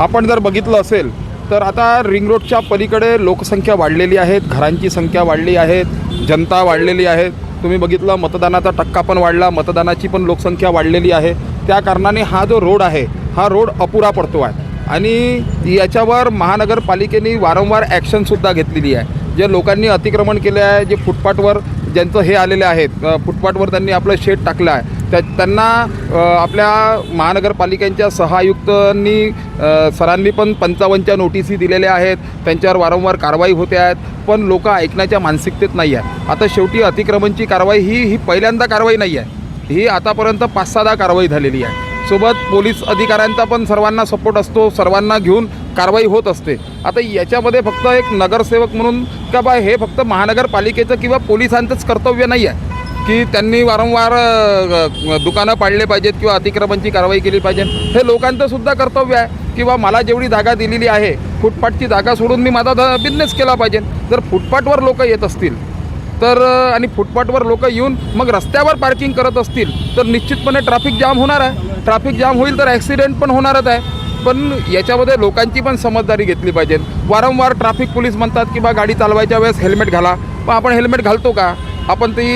आपण जर बघितलं असेल तर आता रिंग रोडच्या पलीकडे लोकसंख्या वाढलेली आहे घरांची संख्या वाढली आहे जनता वाढलेली आहे. तुम्ही बघितलं मतदानाचा टक्का पण वाढला मतदानाची पण लोकसंख्या वाढलेली आहे. त्या कारणाने हा जो रोड आहे हा रोड अपुरा पडतो आहे. आणि याच्यावर महानगरपालिकेने वारंवार ॲक्शनसुद्धा घेतलेली आहे. जे लोकांनी अतिक्रमण केले आहे जे फुटपाथवर ज्यांचं हे आलेले आहेत फुटपाथवर त्यांनी आपलं शेड टाकलं आहे. त्या त्यांना आपल्या महानगरपालिकांच्या सहायुक्तांनी सरांनी पण पंचावन्नच्या नोटिसी दिलेल्या आहेत. त्यांच्यावर वारंवार कारवाई होते आहेत. पण लोक ऐकण्याच्या मानसिकतेत नाही आहे आता शेवटी अतिक्रमणची कारवाई ही ही पहिल्यांदा कारवाई नाही आहे. ही आतापर्यंत पाच सहादा कारवाई झालेली आहे. सोबत पोलीस अधिकाऱ्यांचा पण सर्वांना सपोर्ट असतो. सर्वांना घेऊन कारवाई होत असते. आता याच्यामध्ये फक्त एक नगरसेवक म्हणून का बा हे फक्त महानगरपालिकेचं किंवा पोलिसांचंच कर्तव्य नाही आहे. की त्यांनी वारंवार अ, दुकानं पाडले पाहिजेत किंवा अतिक्रमणची कारवाई केली पाहिजे. हे लोकांचं सुद्धा कर्तव्य आहे किंवा मला जेवढी जागा दिलेली आहे फुटपाथची जागा सोडून मी माझा बिझनेस केला पाहिजे. जर फुटपाथवर लोक येत असतील तर अ, आणि फुटपाथवर लोक येऊन मग रस्त्यावर पार्किंग करत असतील तर निश्चितपणे ट्रॅफिक जाम होणार आहे. ट्रॅफिक जाम होईल तर ॲक्सिडेंट पण होणारच आहे. पण याच्यामध्ये लोकांची पण समजदारी घेतली पाहिजे. वारंवार ट्रॅफिक पोलीस म्हणतात की बा गाडी चालवायच्या वेळेस हेल्मेट घाला. पण आपण हेल्मेट घालतो का? आपण ती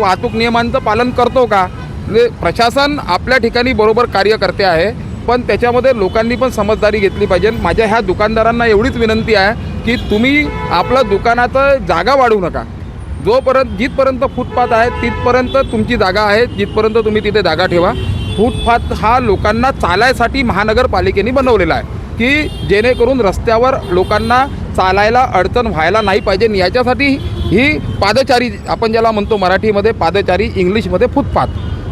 वाहतूक नियमांचं पालन करतो का? म्हणजे प्रशासन आपल्या ठिकाणी बरोबर कार्य करते आहे पण त्याच्यामध्ये लोकांनी पण समजदारी घेतली पाहिजे. माझ्या ह्या दुकानदारांना एवढीच विनंती आहे की तुम्ही आपलं दुकानाचं जागा वाढवू नका. जोपर्यंत जिथपर्यंत फुटपाथ आहे तिथपर्यंत तुमची जागा आहे जिथपर्यंत तुम्ही तिथे जागा ठेवा. फुटपाथ हा लोकांना चालायसाठी महानगरपालिकेने बनवलेला आहे की जेणेकरून रस्त्यावर लोकांना चालायला अडचण व्हायला नाही पाहिजे. याच्यासाठी ही पादचारी आपण ज्याला म्हणतो मराठीमध्ये पादचारी इंग्लिशमध्ये फुटपाथ.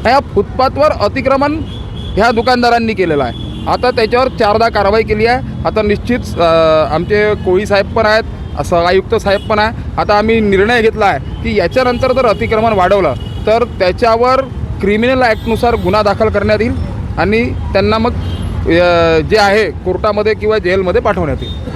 ह्या फुटपाथवर अतिक्रमण ह्या दुकानदारांनी केलेलं आहे. आता त्याच्यावर चारदा कारवाई केली आहे. आता निश्चित आमचे कोळी साहेब पण आहेत सहआयुक्त आयुक्त साहेब पण आहे. आता आम्ही निर्णय घेतला आहे की याच्यानंतर जर अतिक्रमण वाढवलं तर त्याच्यावर क्रिमिनल ॲक्टनुसार गुन्हा दाखल करण्यात येईल आणि त्यांना मग जे आहे कोर्टामध्ये किंवा जेलमध्ये पाठवण्यात येईल.